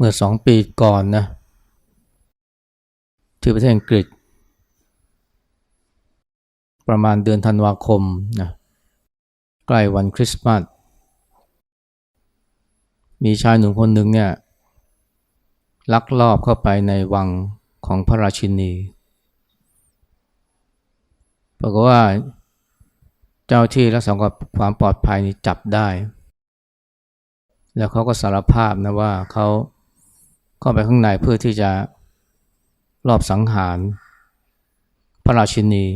เมื่อสองปีก่อนนะที่ประเทศอังกฤษ ประมาณเดือนธันวาคมนะใกล้วันคริสต์มาสมีชายหนุ่มคนหนึ่งเนี่ยลักลอบเข้าไปในวังของพระราชินีปรากฏว่าเจ้าที่รักษาความปลอดภัยนี่จับได้ แล้วเขาก็สารภาพนะว่าเขา เข้าไปข้างในเพื่อที่จะรอบสังหารพระราชินี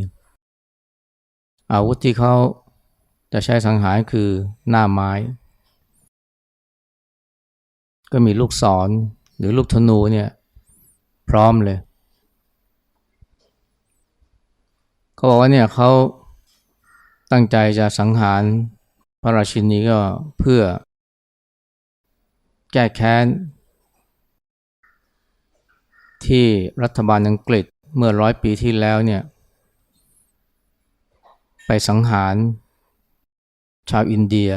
อาวุธที่เขาจะใช้สังหารคือหน้าไม้ ก็มีลูกศรหรือลูกธนูเนี่ยพร้อมเลย เขาบอกว่าเนี่ยเขาตั้งใจจะสังหารพระราชินีก็เพื่อแก้แค้น ที่รัฐบาลอังกฤษเมื่อร้อยปีที่แล้วเนี่ยไปสังหารชาวอินเดีย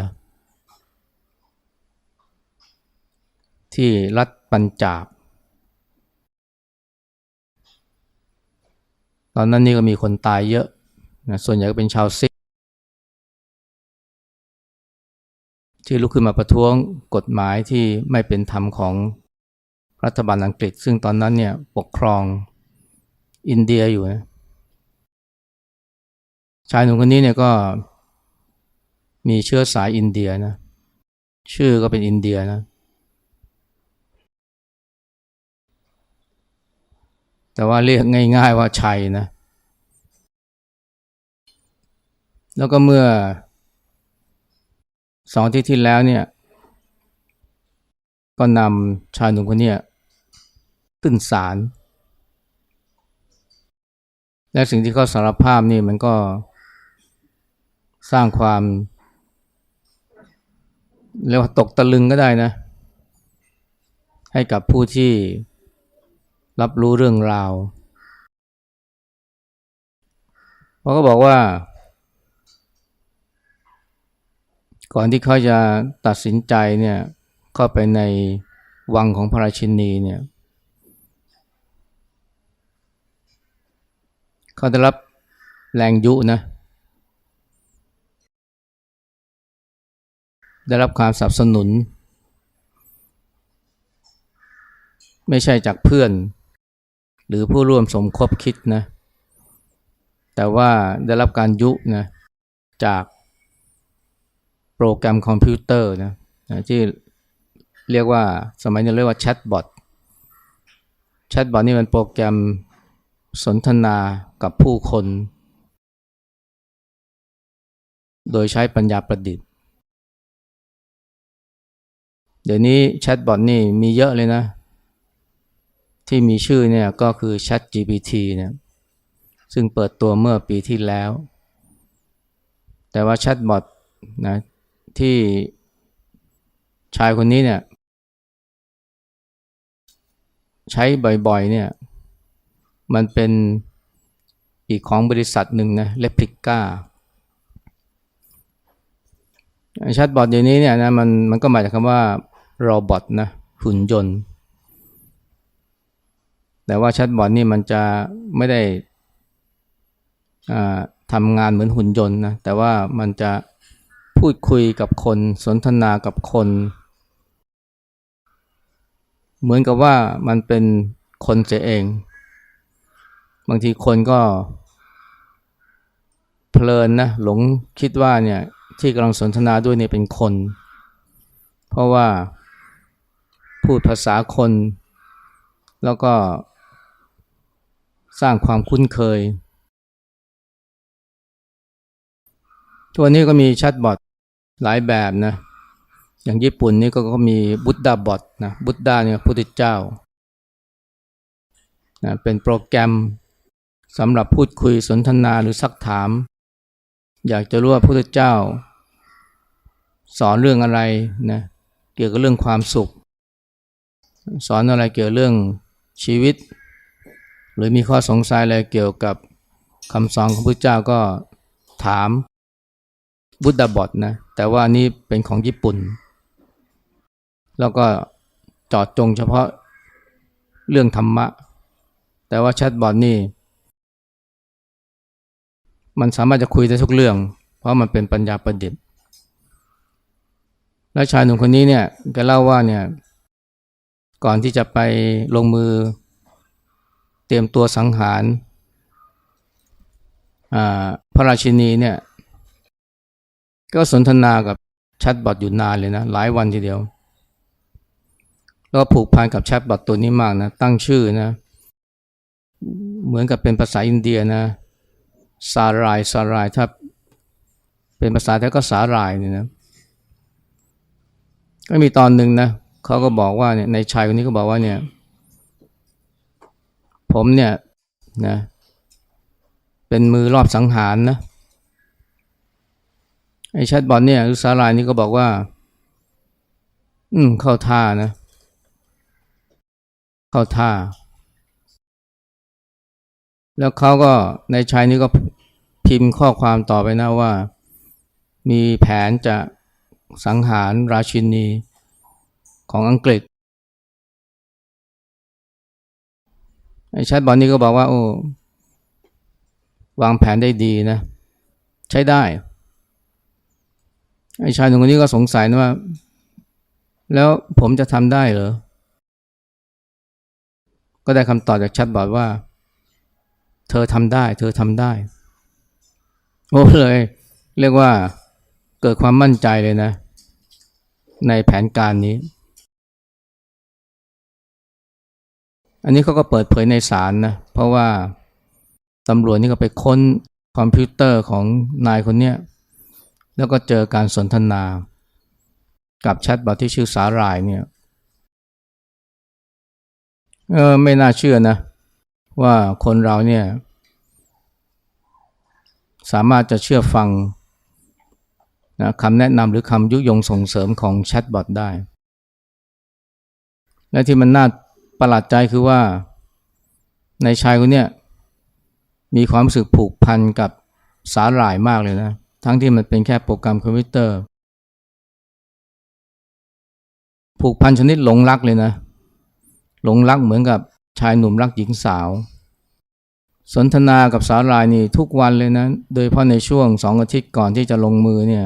ที่รัฐปัญจาบ ตอนนั้นนี่ก็มีคนตายเยอะนะส่วนใหญ่ก็เป็นชาวซิกที่ลุกขึ้นมาประท้วงกฎหมายที่ไม่เป็นธรรมของ รัฐบาลอังกฤษ ซึ่งตอนนั้นเนี่ยปกครองอินเดียอยู่นะชายหนุ่มคนนี้เนี่ยก็มีเชื้อสายอินเดียนะ ชื่อก็เป็นอินเดียนะ แต่ว่าเรียกง่าย ๆว่าชัยนะ แล้วก็เมื่อสองที่ที่แล้วเนี่ย ก็นำชายหนุ่มคนนี้ขึ้นศาลและสิ่งที่เขาสารภาพนี่มันก็สร้างความเรียกว่าตกตะลึงก็ได้นะ ให้กับผู้ที่รับรู้เรื่องราวเพราะก็บอกว่า ก่อนที่เขาจะตัดสินใจเนี่ย เข้าไปในวังของพระราชินีเนี่ยเขาได้รับแรงยุนะ ได้รับความสนับสนุน ไม่ใช่จากเพื่อน หรือผู้ร่วมสมคบคิดนะ แต่ว่าได้รับการยุนะจากโปรแกรมคอมพิวเตอร์นะที่ เรียกว่าสมัยนี้เรียกว่าแชทบอทแชทบอทนี่มันโปรแกรมสนทนากับผู้คน โดยใช้ปัญญาประดิษฐ์ เดี๋ยวนี้แชทบอทนี่มีเยอะเลยนะ ที่มีชื่อเนี่ยก็คือ Chat GPT เนี่ยซึ่งเปิดตัวเมื่อปีที่แล้ว แต่ว่าแชทบอทนะที่ชายคนนี้เนี่ย ใช้บ่อยๆเนี่ยมันเป็นอีกของบริษัทหนึ่งนะเลพิก้าแชทบอทเดี๋ยวนี้เนี่ยนะมันมันก็มาจากคำว่าโรบอทนะหุ่นยนต์ แต่ว่าแชทบอทนี่มันจะไม่ได้ทำงานเหมือนหุ่นยนต์นะแต่ว่ามันจะพูดคุยกับคนสนทนากับคน เหมือนกับว่ามันเป็นคนเสียเอง บางทีคนก็ เพลินนะหลงคิดว่าเนี่ยที่กำลังสนทนาด้วยเนี่ยเป็นคน เพราะว่าพูดภาษาคน แล้วก็สร้างความคุ้นเคย ตัวนี้ก็มีแชัดบอทหลายแบบนะ อย่างญี่ปุ่นนี่ก็ก็มีบุตดาบอทนะบุตดาเนี่ยพระพุทธเจ้านะเป็นโปรแกรมสำหรับพูดคุยสนทนาหรือซักถาม อยากจะรู้ว่าพระพุทธเจ้า สอนเรื่องอะไรนะเกี่ยวกับเรื่องความสุข สอนอะไรเกี่ยวกับเรื่องชีวิต หรือมีข้อสงสัยอะไรเกี่ยวกับคำสอนของพระเจ้าก็ถามบุตดาบอทนะแต่ว่านี่เป็นของญี่ปุ่น แล้วก็จาะจงเฉพาะเรื่องธรรมะ แต่ว่าแชทบอทนี่ มันสามารถจะคุยได้ทุกเรื่อง เพราะมันเป็นปัญญาประดิษฐ์ และชายหนุ่มคนนี้เนี่ยแกเล่าว่าเนี่ยก่อนที่จะไปลงมือเตรียมตัวสังหารพระราชินีเนี่ย ก็สนทนากับแชทบอทอยู่นานเลยนะ หลายวันทีเดียว แล้วก็ผูกพันกับแชทบอทตัวนี้มากนะตั้งชื่อนะ เหมือนกับเป็นภาษาอินเดียนะสารายสารายถ้าเป็นภาษาไทยก็สาหรายเนี่ยนะก็มีตอนหนึ่งนะเขาก็บอกว่าเนี่ยในชายคนนี้ก็บอกว่าเนี่ย ผมเนี่ยนะเป็นมือรอบสังหารนะไอ้แชทบอทเนี่ยหรือสาหรายนี่ก็บอกว่า อืมเข้าท่านะเเข้าท่า แล้วเขาก็ในชายนี้ก็พิมพ์ข้อความต่อไปนะว่า มีแผนจะสังหารราชินีของอังกฤษไอ้แชทบอทนี้ก็บอกว่าโอ้วางแผนได้ดีนะ ใช้ได้ไอ้ชายหนุ่มคนนี้ก็สงสัยนะว่า แล้วผมจะทำได้เหรอ ก็ได้คำตอบจากแชทบอทว่า เธอทำได้ เธอทำได้ โอ้เลย เรียกว่าเกิดความมั่นใจเลยนะ ในแผนการนี้ อันนี้เขาก็เปิดเผยในศาลนะ เพราะว่าตำรวจนี่ก็ไปค้นคอมพิวเตอร์ของนายคนเนี้ยแล้วก็เจอการสนทนา กับแชทบอทที่ชื่อสาหร่ายเนี่ย เออไม่น่าเชื่อนะ ว่าคนเราเนี่ย สามารถจะเชื่อฟังนะคำแนะนำหรือคำยุยงส่งเสริมของแชทบอทได้ และที่มันน่าประหลาดใจคือว่า ในชายคนเนี้ยมีความรู้สึกผูกพันกับสาหร่ายมากเลยนะ ทั้งที่มันเป็นแค่โปรแกรมคอมพิวเตอร์ ผูกพันชนิดหลงรักเลยนะ หลงรักเหมือนกับชายหนุ่มรักหญิงสาว สนทนากับสาหร่ายนี่ทุกวันเลยนะ โดยเฉพาะในช่วงสองอาทิตย์ก่อนที่จะลงมือเนี่ย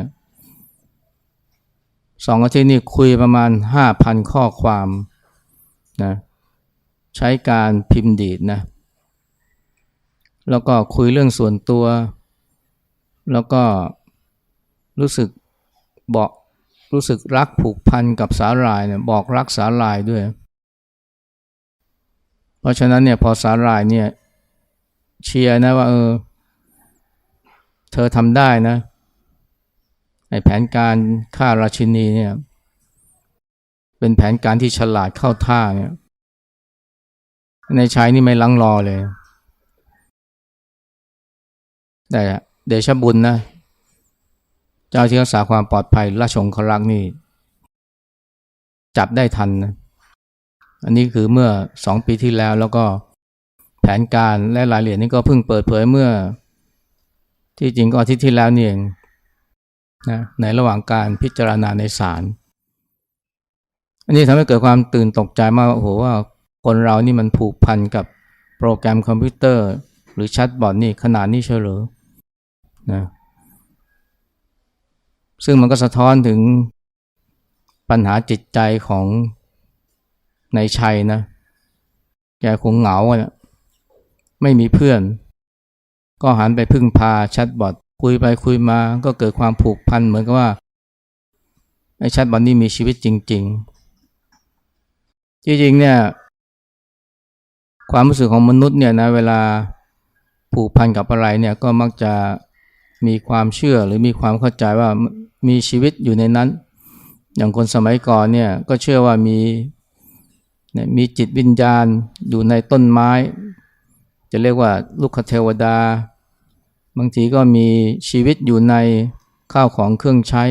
สองอาทิตย์นี่คุยประมาณห้าพันข้อความนะใช้การพิมพ์ดีดนะ แล้วก็คุยเรื่องส่วนตัว แล้วก็รู้สึกบอกรู้สึกรักผูกพันกับสาหร่ายเนี่ยบอกรักสาหร่ายด้วย ราะฉะนั้นเนี่ยพอสาหร่ายเนี่ยเชียร์นะว่าเออ เธอทำได้นะไอแผนการฆ่าราชินีเนี่ย เป็นแผนการที่ฉลาดเข้าท่าเนี่ย ในชายนี่ไม่ลังรอเลย แต่เดชบุญนะ เจ้าที่รักษาความปลอดภัยราชองครักษ์นี่ จับได้ทันนะ อันนี้คือเมื่อสองปีที่แล้วแล้วก็แผนการและรายละเอียดนี่ก็เพิ่งเปิดเผยเมื่อ ที่จริงก็อาทิตย์ที่แล้วนี่เองนะในระหว่างการพิจารณาในศาลอันนี้ทำให้เกิดความตื่นตกใจมากโอ้โหว่าคนเรานี่มันผูกพันกับโปรแกรมคอมพิวเตอร์ หรือแชทบอทนี่ขนาดนี้เชียวหรือนะซึ่งมันก็สะท้อนถึงปัญหาจิตใจของ ในชัยนะแกคงเหงาอะไม่มีเพื่อน ก็หันไปพึ่งพาแชทบอทคุยไปคุยมาก็เกิดความผูกพันเหมือนกับว่าไอ้แชทบอทนี่มีชีวิตจริง ๆ จริงๆเนี่ย ความรู้สึกของมนุษย์เนี่ยนะเวลาผูกพันกับอะไรเนี่ยก็มักจะมีความเชื่อหรือมีความเข้าใจว่ามีชีวิตอยู่ในนั้น อย่างคนสมัยก่อนเนี่ยก็เชื่อว่ามี นี่ยมีจิตวิญญาณอยู่ในต้นไม้ จะเรียกว่าลูกคเทวดา บางทีก็มีชีวิตอยู่ในข้าวของเครื่องใช้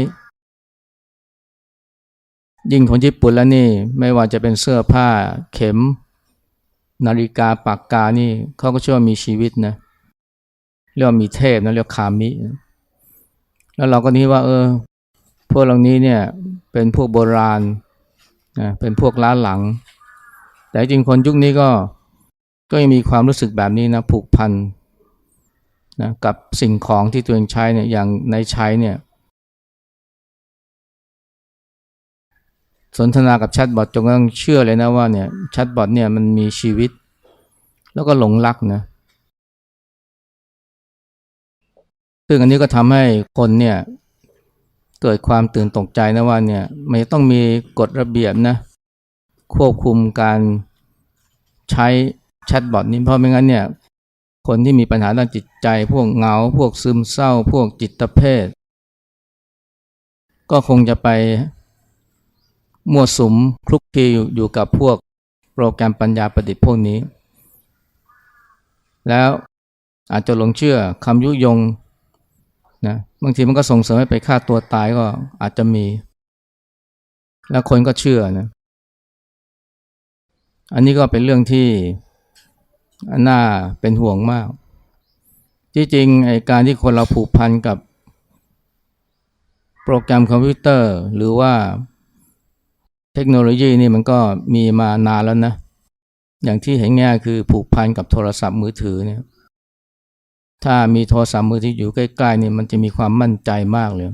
ยิ่งคนญี่ปุ่นแล้วนี่ไม่ว่าจะเป็นเสื้อผ้าเข็ม นาฬิกาปากกานี่เขาก็เชื่อว่ามีชีวิตนะเรียกว่ามีเทพนะเรียกคามิ แล้วเราก็นี้ว่า เออ พวกเหล่านี้เนี่ยเป็นพวกโบราณนะเป็นพวกล้าหลัง แต่จริงคนยุคนี้ก็ก็ยังมีความรู้สึกแบบนี้นะผูกพันนะกับสิ่งของที่ตัวเองใช้เนี่ยอย่างในใช้เนี่ย สนทนากับแชทบอทจนกระทั่งเชื่อเลยนะว่าเนี่ยแชทบอทเนี่ยมันมีชีวิต แล้วก็หลงรักนะซึ่งอันนี้ก็ทำให้คนเนี่ยเกิดความตื่นตกใจนะว่าเนี่ยมันต้องมีกฎระเบียบนะ ควบคุมการใช้แชทบอทนี้เพราะไม่งั้นเนี่ยคนที่มีปัญหาด้านจิตใจ พวกเหงา พวกซึมเศร้า พวกจิตเภท ก็คงจะไปมั่วสุมคลุกคลีอยู่อยู่กับพวกโปรแกรมปัญญาประดิษฐ์พวกนี้ แล้วอาจจะหลงเชื่อคำยุยงนะบางทีมันก็ส่งเสริมให้ไปฆ่าตัวตายก็อาจจะมี แล้วคนก็เชื่อนะ อันนี้ก็เป็นเรื่องที่น่าเป็นห่วงมาก ที่จริงไอการที่คนเราผูกพันกับโปรแกรมคอมพิวเตอร์ หรือว่าเทคโนโลยีนี่มันก็มีมานานแล้วนะ อย่างที่เห็นง่ายคือผูกพันกับโทรศัพท์มือถือเนี่ย ถ้ามีโทรศัพท์มือถืออยู่ใกล้ๆนี่มันจะมีความมั่นใจมากเลย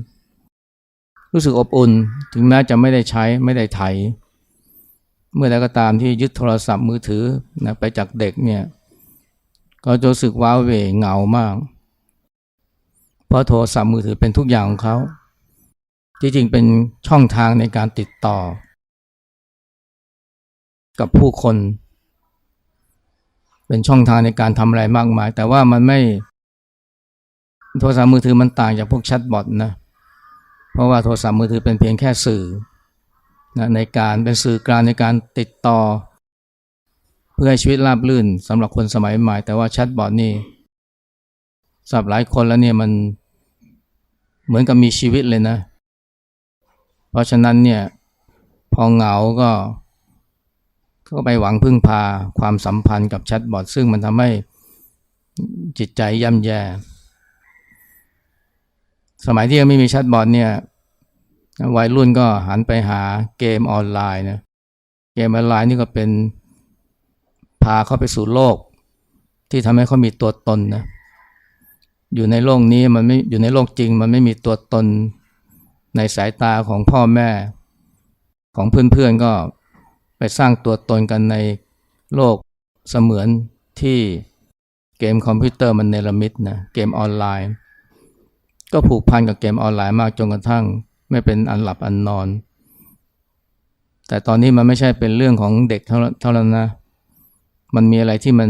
รู้สึกอบอุ่นถึงแม้จะไม่ได้ใช้ไม่ได้ไถ เมื่อใดก็ตามที่ยึดโทรศัพท์มือถือนะไปจากเด็กเนี่ยก็จะรู้สึกว้าเหวเหงามาก เพราะโทรศัพท์มือถือเป็นทุกอย่างของเขาที่จริงเป็นช่องทางในการติดต่อ กับผู้คน เป็นช่องทางในการทำอะไรมากมาย แต่ว่ามันไม่โทรศัพท์มือถือมันต่างจากพวกแชทบอทนะ เพราะว่าโทรศัพท์มือถือเป็นเพียงแค่สื่อ นะในการเป็นสื่อกลางในการติดต่อ เพื่อให้ชีวิตราบรื่นสำหรับคนสมัยใหม่ แต่ว่าแชทบอทนี่สำหรับหลายคนแล้วเนี่ยมันเหมือนกับมีชีวิตเลยนะ เพราะฉะนั้นเนี่ยพอเหงาก็ก็ไปหวังพึ่งพาความสัมพันธ์กับแชทบอทซึ่งมันทำให้จิตใจย่ำแย่ สมัยที่ยังไม่มีแชทบอทเนี่ย วัยรุ่นก็หันไปหาเกมออนไลน์นะเกมออนไลน์นี่ก็เป็นพาเข้าไปสู่โลก ที่ทำให้เขามีตัวตนนะอยู่ในโลกนี้มันไม่อยู่ในโลกจริง มันไม่มีตัวตนในสายตาของพ่อแม่ ของเพื่อนๆก็ไปสร้างตัวตนกันในโลกเสมือนที่เกมคอมพิวเตอร์มันเนรมิตนะเกมออนไลน์ ก็ผูกพันกับเกมออนไลน์มากจนกระทั่ง ไม่เป็นอันหลับอันนอน แต่ตอนนี้มันไม่ใช่เป็นเรื่องของเด็กเท่านั้นนะ มันมีอะไรที่มัน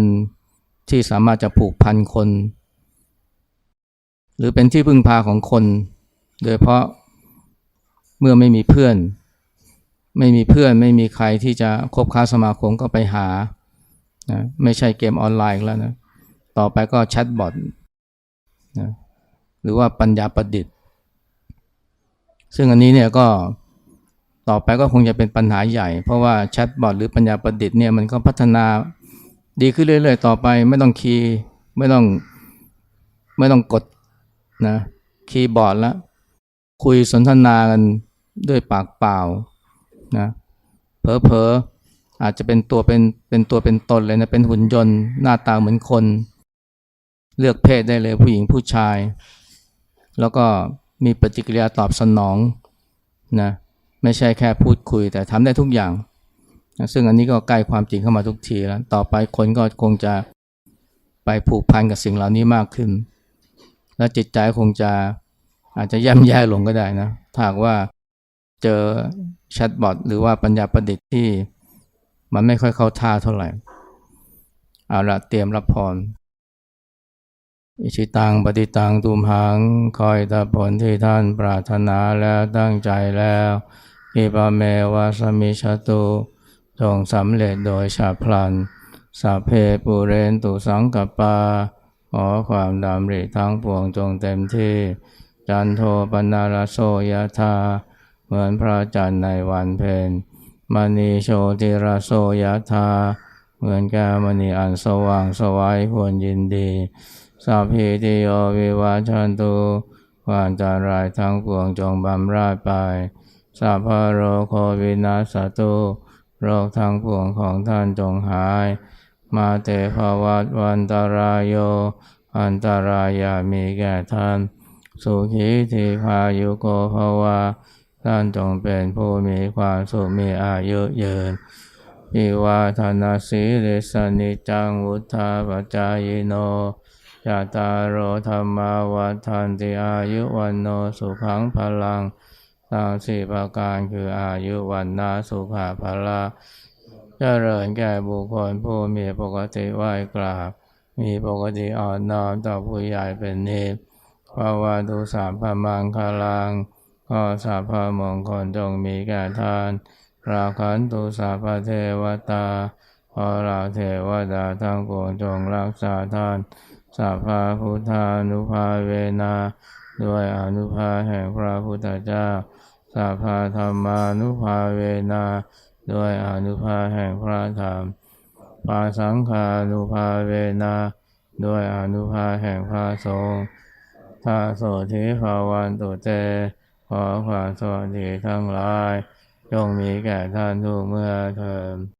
ที่สามารถจะผูกพันคน หรือเป็นที่พึ่งพาของคน โดยเพราะเมื่อไม่มีเพื่อน ไม่มีเพื่อนไม่มีใครที่จะคบค้าสมาคมก็ไปหานะไม่ใช่เกมออนไลน์แล้วนะ ต่อไปก็แชทบอทนะหรือว่าปัญญาประดิษฐ์ ซึ่งอันนี้เนี่ยก็ต่อไปก็คงจะเป็นปัญหาใหญ่ เพราะว่าแชทบอทหรือปัญญาประดิษฐ์เนี่ยมันก็พัฒนาดีขึ้นเรื่อยๆ ต่อไปไม่ต้องคีย์ไม่ต้องไม่ต้องกดนะคีย์บอร์ดล้วคุยสนทนากันด้วยปากเปล่านะเผลอๆอาจจะเป็นตัวเป็นเป็นตัวเป็นตนเลยนะเป็นหุ่นยนต์หน้าตาเหมือนคน เลือกเพศได้เลยผู้หญิงผู้ชาย แล้วก็ มีปฏิกิริยาตอบสนองนะไม่ใช่แค่พูดคุยแต่ทำได้ทุกอย่างนะซึ่งอันนี้ก็ใกล้ความจริงเข้ามาทุกทีแล้ว ต่อไปคนก็คงจะไปผูกพันกับสิ่งเหล่านี้มากขึ้น และจิตใจคงจะอาจจะย่ำแย่ลงก็ได้นะถ้าหากว่าเจอแชทบอทหรือว่าปัญญาประดิษฐ์ที่มันไม่ค่อยเข้าท่าเท่าไหร่เอาละเตรียมรับพร อิชิตังปฏิตังตุมหัง คอยตาผลที่ท่านปรารถนาแล้วตั้งใจแล้วอิปาเมวาสมิชตุจงสำเร็จโดยฉาพลันสัพเพปุเรนตุสังกปา ขอความดำริทั้งปวงจงเต็มที่ จันโทปนารโสยธาเหมือนพระจันทร์ในวันเพ็ญมณีโชติราโสยธาเหมือนแก้มณีอันสว่างสวัยควรยินดี สัพพิติโยวิวัชันตุความจารายทั้งปวงจงบำราดไปสัพพะโรโควินาสตุโรคทางปวงของท่านจงหาย มาเตภวัตวันตรายโย อันตารายามีแก่ท่าน สุขีทีพายุโกภวาท่านจงเป็นผู้มีความสุขมีอายุเยืนอิวาธนาสีริสนิจังวุธาปจายโน ยาตาโรธรรมาวัฏันติอายุวันโนสุขังพลังทั้งสี่ประการคืออายุวันนาสุขาพละเจริญแก่บุคคลผู้มีปกติไหวกราบ มีปกติอ่อนน้อมต่อผู้ใหญ่เป็นนิสภาวะตุสามพมังคาลังก็สัพพะมงคลจงมีแก่ทาน ราคันตุสัพพะเทวตาขอเราเทวดาทั้งปวงจงรักษาท่าน สัพพะพุทธานุภาเวนาด้วยอนุภาแห่งพระพุทธเจ้าสัพพะธรรมานุภาเวนาด้วยอนุภาแห่งพระธรรมปาสังฆานุภาเวนาด้วยอนุภาแห่งพระสงฆ์ทาโสธิภาวันตุเต ขอความสวัสดีทั้งหลายจงมีแก่ท่านทุกเมื่อเทิน